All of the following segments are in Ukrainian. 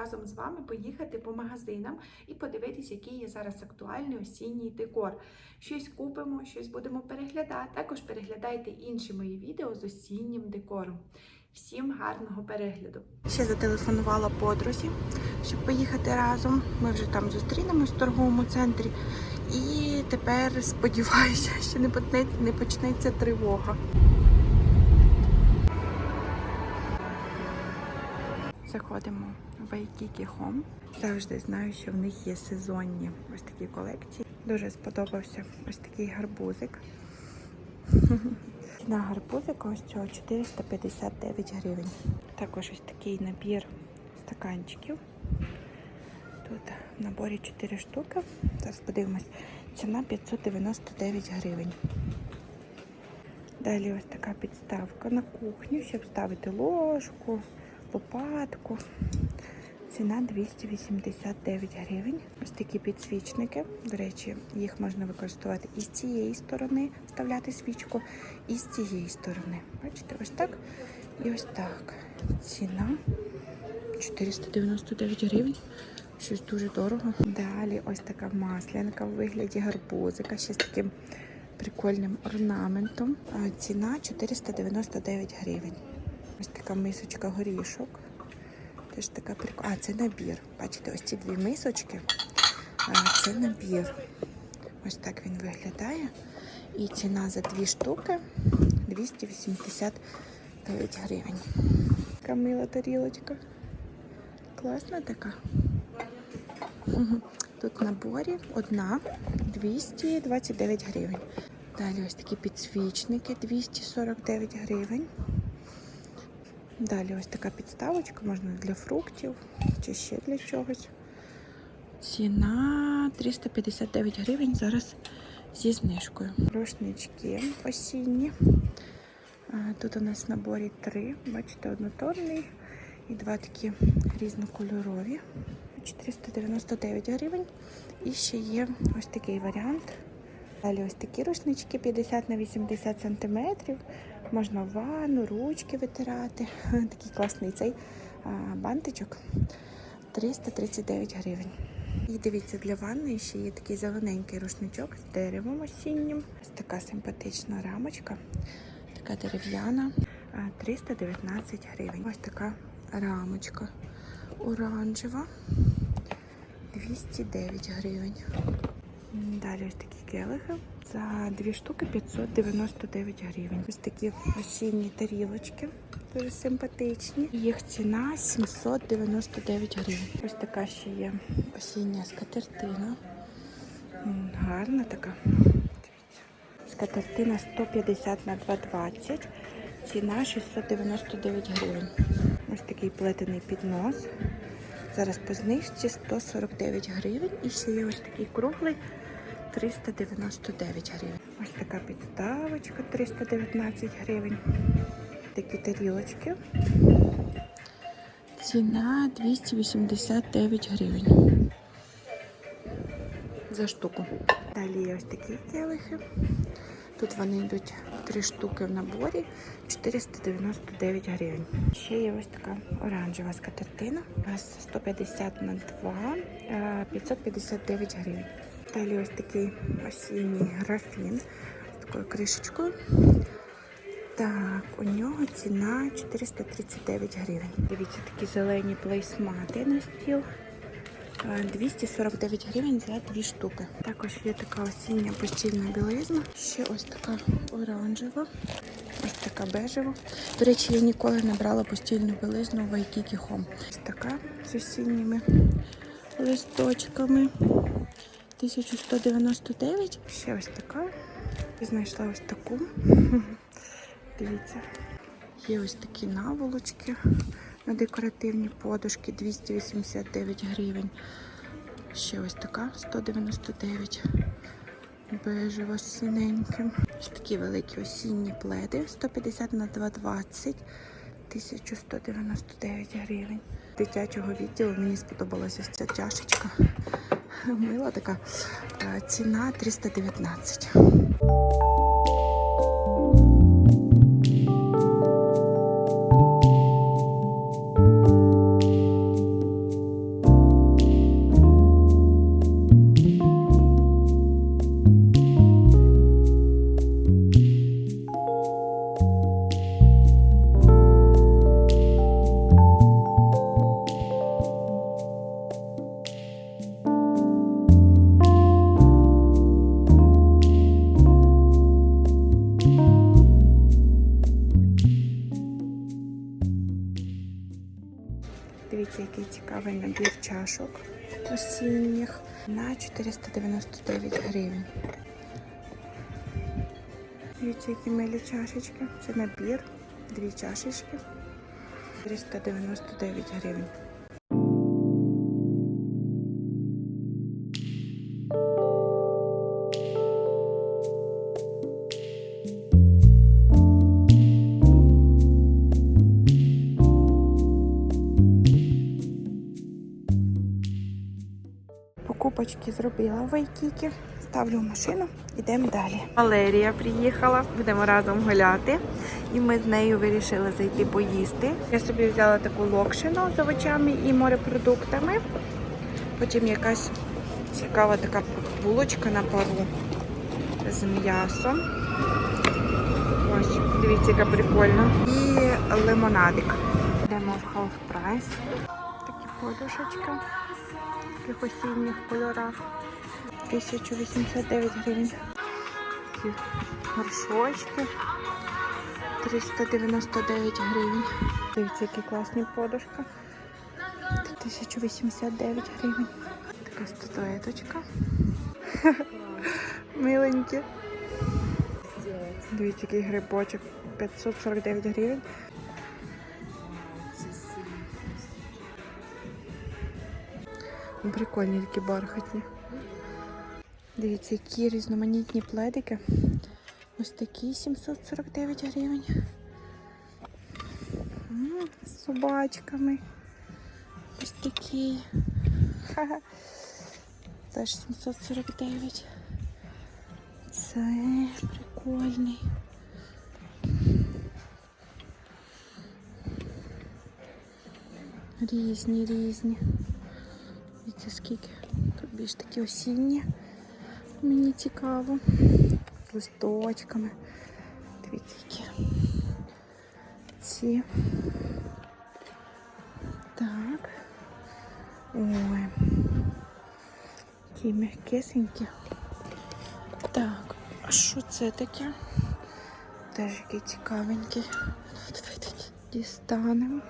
разом з вами поїхати по магазинам і подивитись, який є зараз актуальний осінній декор. Щось купимо, щось будемо переглядати. Також переглядайте інші мої відео з осіннім декором. Всім гарного перегляду! Ще зателефонувала подрузі, щоб поїхати разом. Ми вже там зустрінемось в торговому центрі. І тепер сподіваюся, що не почнеться, не почнеться тривога. Заходимо в Waikiki Home. Завжди знаю, що в них є сезонні ось такі колекції. Дуже сподобався ось такий гарбузик. На гарбузика ось цього 459 гривень. Також ось такий набір стаканчиків. Тут в наборі 4 штуки. Зараз подивимось. Ціна 599 гривень. Далі ось така підставка на кухню, щоб ставити ложку, лопатку. Ціна 289 гривень. Ось такі підсвічники. До речі, їх можна використовувати і з цієї сторони, вставляти свічку, і з цієї сторони. Бачите, ось так і ось так. Ціна 499 гривень. Щось дуже дорого. Далі ось така маслянка в вигляді гарбузика, ще з таким прикольним орнаментом. Ціна 499 гривень. Ось така мисочка горішок. Теж така прикольна. А, це набір. Бачите, ось ці дві мисочки. А, це набір. Ось так він виглядає. І ціна за дві штуки 289 гривень. Така мила тарілочка. Класна така. Тут наборі одна 229 гривень. Далі ось такі підсвічники 249 гривень. Далі ось така підставочка, можна для фруктів чи ще для чогось. Ціна 359 гривень зараз зі знижкою. Рушнички осінні. Тут у нас в наборі три. Бачите, однотонний і два такі різнокольорові. 499 гривень. І ще є ось такий варіант. Далі ось такі рушнички 50 на 80 сантиметрів. Можна ванну, ручки витирати. Такий класний цей бантичок. 339 гривень. І дивіться, для ванни ще є такий зелененький рушничок з деревом осіннім. Ось така симпатична рамочка, така дерев'яна. 319 гривень. Ось така рамочка оранжева. 209 гривень. Далі ось такі келихи. За дві штуки 599 гривень. Ось такі осінні тарілочки. Дуже симпатичні. Їх ціна 799 гривень. Ось така ще є осіння скатертина. Гарна така. Скатертина 150 на 220. Ціна 699 гривень. Ось такий плетений піднос. Зараз по знижці 149 гривень. І ще є ось такий круглий 399 гривень. Ось така підставочка 319 гривень. Такі тарілочки. Ціна 289 гривень. За штуку. Далі є ось такі келихи. Тут вони йдуть три штуки в наборі 499 гривень. Ще є ось така оранжева скатертина. У нас 150 на 2, е, 559 гривень. Далі ось такий осінній графін з такою кришечкою. Так, у нього ціна 439 гривень. Дивіться, такі зелені плейсмати на стіл. Е, 249 гривень за дві штуки. Також є така осіння постільна білизна. Ще ось така оранжева, ось така бежева. До речі, я ніколи не брала постільну білизну в Waikiki Home. Ось така з осінніми листочками. 1199. Ще ось така. І знайшла ось таку. Дивіться. Є ось такі наволочки на декоративні подушки 289 гривень. Ще ось така 199 бежево з синеньким. Ось такі великі осінні пледи 150 на 220 1199 гривень. Дитячого відділу мені сподобалася ця чашечка. Мила така. Е, Ціна 319. Дивіться, який цікавий набір чашок осінніх на 499 гривень. Дивіться, які милі чашечки. Це набір, дві чашечки. 399 гривень. Покупочки зробила в Айкікі. Ставлю машину, йдемо далі. Валерія приїхала, будемо разом гуляти. І ми з нею вирішили зайти поїсти. Я собі взяла таку локшину з овочами і морепродуктами. Потім якась цікава така булочка на пару з м'ясом. Ось, дивіться, яка прикольна. І лимонадик. Йдемо в half price. Такі подушечки таких осінніх кольорах. 1089 гривень. Такі горшочки. 399 гривень. Дивіться, які класні подушка. 1089 гривень. Така статуеточка. Миленькі. Дивіться, який грибочок. 549 гривень. Прикольні такі бархатні. Дивіться, які різноманітні пледики. Ось такі 749 гривень. З собачками. Ось такий. Ха-ха. Теж 749. Це прикольний. Різні, різні. Дивіться, скільки. Тут більш такі осінні. Мені цікаво. З листочками. Дивіться, які. Ці. Так. Ой. Які м'якесенькі. Так, а що це таке? Теж який цікавенький. Дістанемо.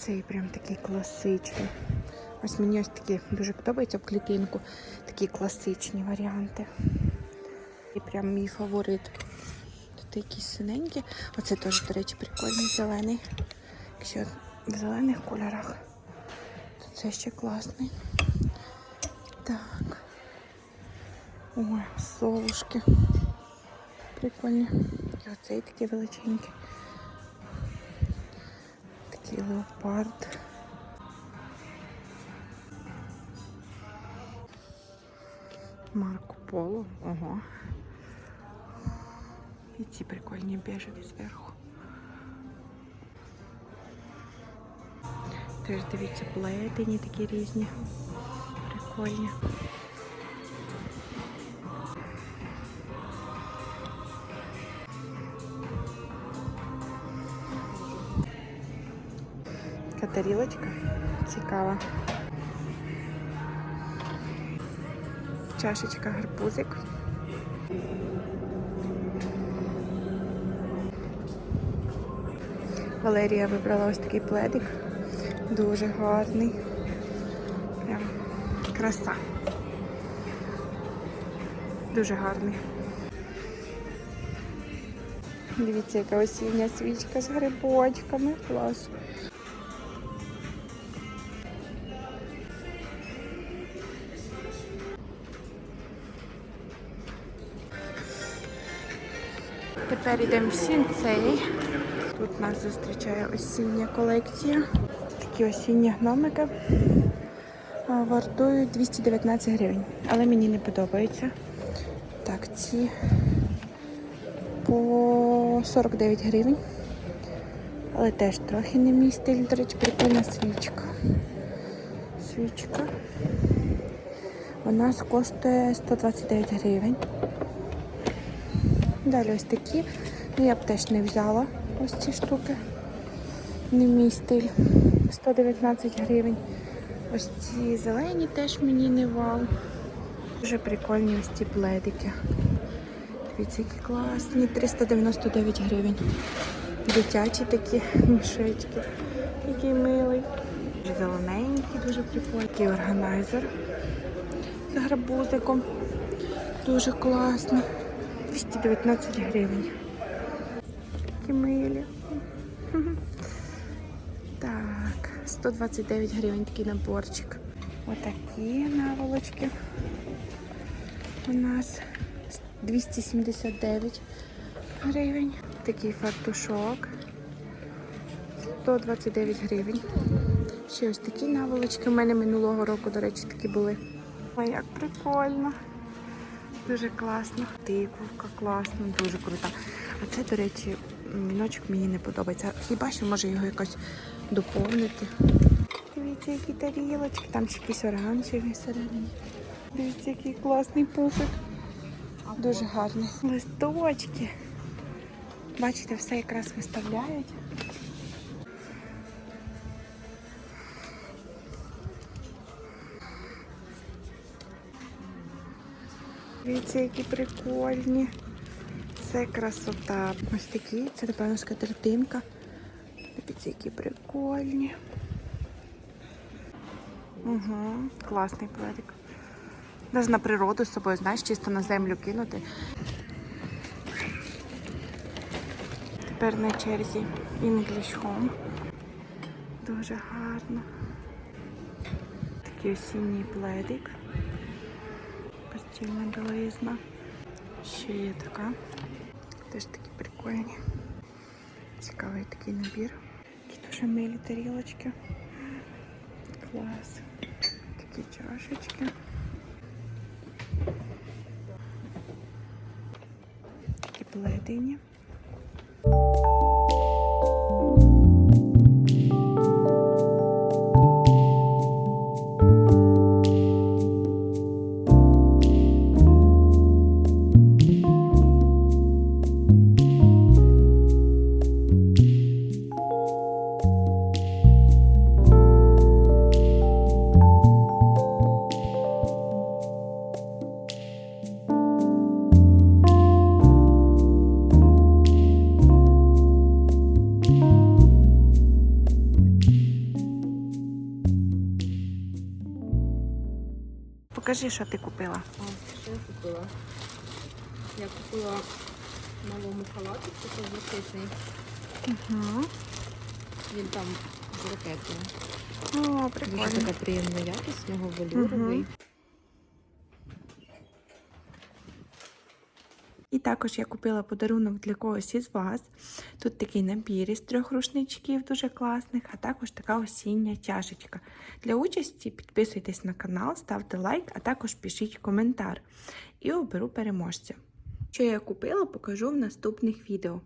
Цей прям такий класичний. Ось мені ось такі дуже подобаються в клітинку. Такі класичні варіанти. І прям мій фаворит. Тут якісь синенькі. Оце теж, до речі, прикольний зелений. Якщо в зелених кольорах, то це ще класний. Так. Ой, совушки. Прикольні. І оцей такий величенький. Такий леопард. Марко Поло. Ого. І ці прикольні бежеві зверху. Теж дивіться, плетені такі різні. Прикольні. Тарілочка цікава. Чашечка гарбузик. Валерія вибрала ось такий пледик. Дуже гарний. Прям краса. Дуже гарний. Дивіться, яка осіння свічка з грибочками. Клас. Тепер в сінцей. Тут нас зустрічає осіння колекція. Такі осінні гномики вартують 219 гривень, але мені не подобається. Так, ці по 49 гривень. Але теж трохи не мій стиль, до речі, прикольна свічка. Свічка. Нас коштує 129 гривень. Далі ось такі. Ну, я б теж не взяла ось ці штуки. Не мій стиль. 119 гривень. Ось ці зелені теж мені не вау. Дуже прикольні ось ці пледики. Дивіться, які класні. 399 гривень. Дитячі такі мішечки. Який милий. Зелененький, дуже прикольний. Такий органайзер з гарбузиком. Дуже класний. 219 гривень. Такі милі. Так, 129 гривень такий наборчик. Отакі наволочки. У нас 279 гривень. Такий фартушок. 129 гривень. Ще ось такі наволочки. У мене минулого року, до речі, такі були. Ой, як прикольно. Дуже класно. Тиковка класно, дуже крута. А це, до речі, віночок мені не подобається. Хіба що може його якось доповнити. Дивіться, які тарілочки, там ще якісь оранжеві всередині. Дивіться, який класний пуфик. Дуже гарний. Листочки. Бачите, все якраз виставляють. Дивіться, які прикольні. Це красота. Ось такі, це, напевно, скатертинка. Дивіться, які прикольні. Угу, класний пледик. Навіть на природу з собою, знаєш, чисто на землю кинути. Тепер на черзі English Home. Дуже гарно. Такий осінній пледик. Постільна білизна. Ще є така. Теж такі прикольні. Цікавий такий набір. Такі дуже милі тарілочки. Клас. Такі чашечки. Такі плетені. Покажи, що ти купила. А, що я купила? Я купила малому халатик, такий блакитний. Угу. Він там з ракетою. О, Дуже така приємна якість, нього велюровий. Мгм. Також я купила подарунок для когось із вас. Тут такий набір із трьох рушничків дуже класних, а також така осіння чашечка. Для участі підписуйтесь на канал, ставте лайк, а також пишіть коментар. І оберу переможця. Що я купила, покажу в наступних відео.